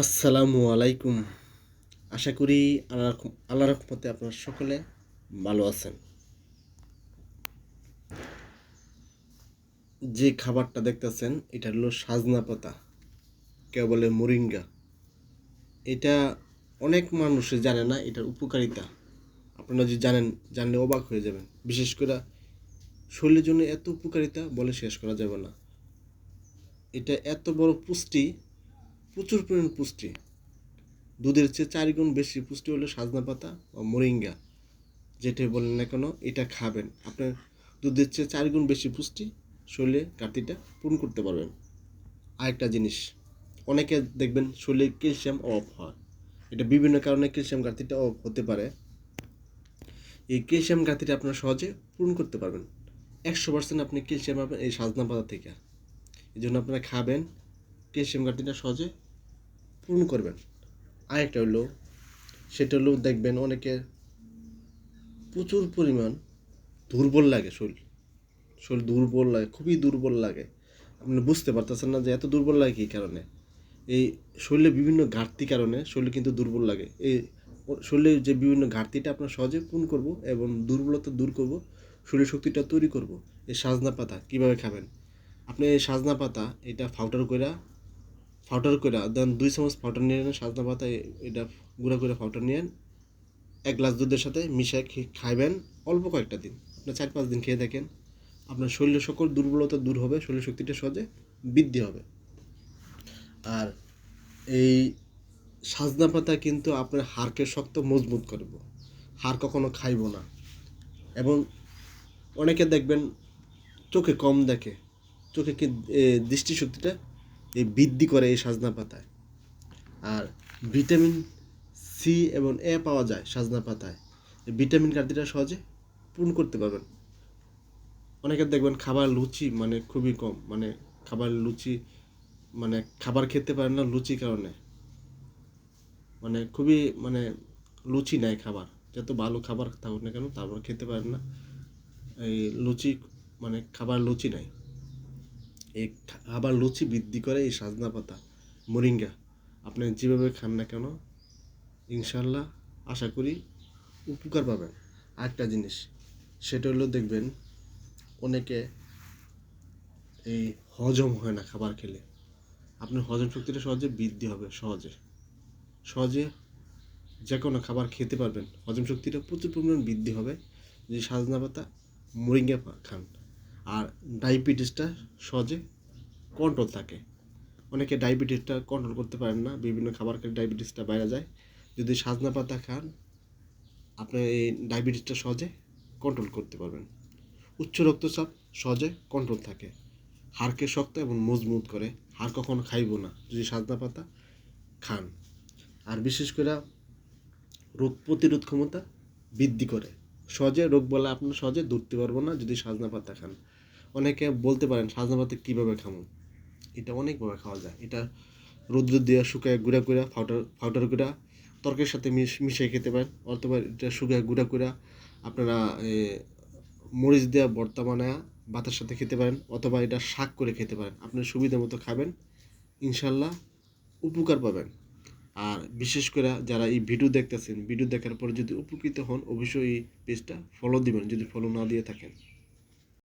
আসসালামু আলাইকুম। আশা করি আল্লাহ আল্লাহ রহমতে আপনারা সকলে ভালো আছেন। যে খাবারটা দেখতেছেন, এটা হলো সাজনা পাতা, কেউ বলে মোরিঙ্গা। এটা অনেক মানুষে জানে না, এটার উপকারিতা। আপনারা যদি জানেন, জানলে অবাক হয়ে যাবেন। বিশেষ করে শরীরের জন্য এত উপকারিতা বলে শেষ করা যাবে না। এটা এত বড় পুষ্টি প্রচুর পরিমাণ পুষ্টি। দুধের চেয়ে চার গুণ বেশি পুষ্টি হলো সাজনা পাতা বা মোরিঙ্গা। যেটাই বলেন না কেন, এটা খাবেন। আপনার দুধের চেয়ে চার গুণ বেশি পুষ্টি শরীরে ঘাটতিটা পূরণ করতে পারবেন। আরেকটা জিনিস, অনেকে দেখবেন শরীরে ক্যালসিয়াম অফ হয়। এটা বিভিন্ন কারণে ক্যালসিয়াম ঘাটতিটা অফ হতে পারে। এই ক্যালসিয়াম ঘাটতিটা আপনারা সহজে পূরণ করতে পারবেন। একশো পার্সেন্ট আপনি ক্যালসিয়াম পাবেন এই সাজনা পাতা থেকে। এই জন্য আপনারা খাবেন। ক্যালসিয়াম ঘাটতিটা সহজে পূরণ করবেন। আরেকটা হলো, সেটা হলো দেখবেন অনেকের প্রচুর পরিমাণ দুর্বল লাগে শরীর। শরীর দুর্বল লাগে, খুবই দুর্বল লাগে। আপনি বুঝতে পারতেছেন না যে এত দুর্বল লাগে কী কারণে? এই শরীরে বিভিন্ন ঘাটতি কারণে শরীর কিন্তু দুর্বল লাগে। এই শরীরের যে বিভিন্ন ঘাটতিটা আপনার সহজে পূরণ করব এবং দুর্বলতা দূর করব শরীর শক্তিটা তৈরি করব। এই সাজনা পাতা কীভাবে খাবেন? আপনি এই সাজনা পাতা, এটা ফাউটার কইরা ফাউটার করে দেন দুই চামচ ফাউটার নিয়ে নেন, সাজনা পাতা এটা গুঁড়া করে ফাউটার নিয়ে এক গ্লাস দুধের সাথে মিশিয়ে খাইবেন অল্প কয়েকটা দিন, আপনার চার পাঁচ দিন খেয়ে দেখেন, আপনার শরীরের সকল দুর্বলতা দূর হবে শরীর শক্তিটা সহজে বৃদ্ধি হবে। আর এই সাজনা পাতা কিন্তু আপনার হাড়কে শক্ত মজবুত করব, হাড় কখনো খাইব না। এবং অনেকে দেখবেন চোখে কম দেখে, চোখে কি দৃষ্টিশক্তিটা এই বৃদ্ধি করে এই সাজনা পাতায়। আর ভিটামিন সি এবং এ পাওয়া যায় সাজনা পাতায়। এই ভিটামিন ঘাটতিটা সহজে পূরণ করতে পারবেন। অনেকে দেখবেন খাবার লুচি মানে খুবই কম মানে খাবার লুচি মানে খাবার খেতে পারেন না লুচি কারণে। মানে খুবই মানে লুচি নেয় খাবার। যত ভালো খাবার থাকুক না কেন, তারপর খেতে পারেন না। এই লুচি মানে খাবার লুচি নাই এই খাবার লুচি বৃদ্ধি করে এই সাজনা পাতা। মোরিঙ্গা, আপনি যেভাবে খান না কেন ইনশাল্লাহ আশা করি উপকার পাবেন। আরেকটা জিনিস, সেটা হলো দেখবেন, অনেকে এই হজম হয় না খাবার খেলে। আপনার হজম শক্তিটা সহজে বৃদ্ধি হবে, সহজে। সহজে যে কোনো খাবার খেতে পারবেন। হজম শক্তিটা প্রচুর পরিমাণ বৃদ্ধি হবে। যে সাজনা পাতা, মোরিঙ্গা খান। আর ডায়াবেটিসটা সহজে কন্ট্রোল থাকে। অনেকে ডায়াবেটিসটা কন্ট্রোল করতে পারেন না, বিভিন্ন খাবার খেলে ডায়াবেটিসটা বাইরে যায়। যদি সাজনা পাতা খান, আপনি এই ডায়াবেটিসটা সহজে কন্ট্রোল করতে পারবেন। উচ্চ রক্তচাপ সহজে কন্ট্রোল থাকে। হাড়কে শক্ত এবং মজবুত করে। হাড় কখনো খাইব না, যদি সাজনা পাতা খান। আর বিশেষ করে রোগ প্রতিরোধ ক্ষমতা বৃদ্ধি করে। সহজে রোগ বলে আপনার সহজে ধরতে পারব না, যদি সাজনা পাতা খান। অনেকে বলতে পারেন সাজনা পাতা কীভাবে খামো এটা অনেকভাবে খাওয়া যায়। এটা রৌদ্র দিয়ে শুকায় গুঁড়া করে ফাউটার ফাউটার করে তরকারির সাথে মিশ, মিশিয়ে খেতে পারেন। অথবা এটা শুকায় গুঁড়া করে আপনারা মরিচ দেওয়া ভর্তা ভাতের সাথে খেতে পারেন। অথবা এটা শাক করে খেতে পারেন। আপনার সুবিধা মতো খাবেন। ইনশাল্লাহ উপকার পাবেন। আর বিশেষ করে যারা এই ভিডিও দেখতেছেন, ভিডিও দেখার পরে যদি উপকৃত হন, অবশ্যই এই পেজটা ফলো দিবেন। যদি ফলো না দিয়ে থাকেন।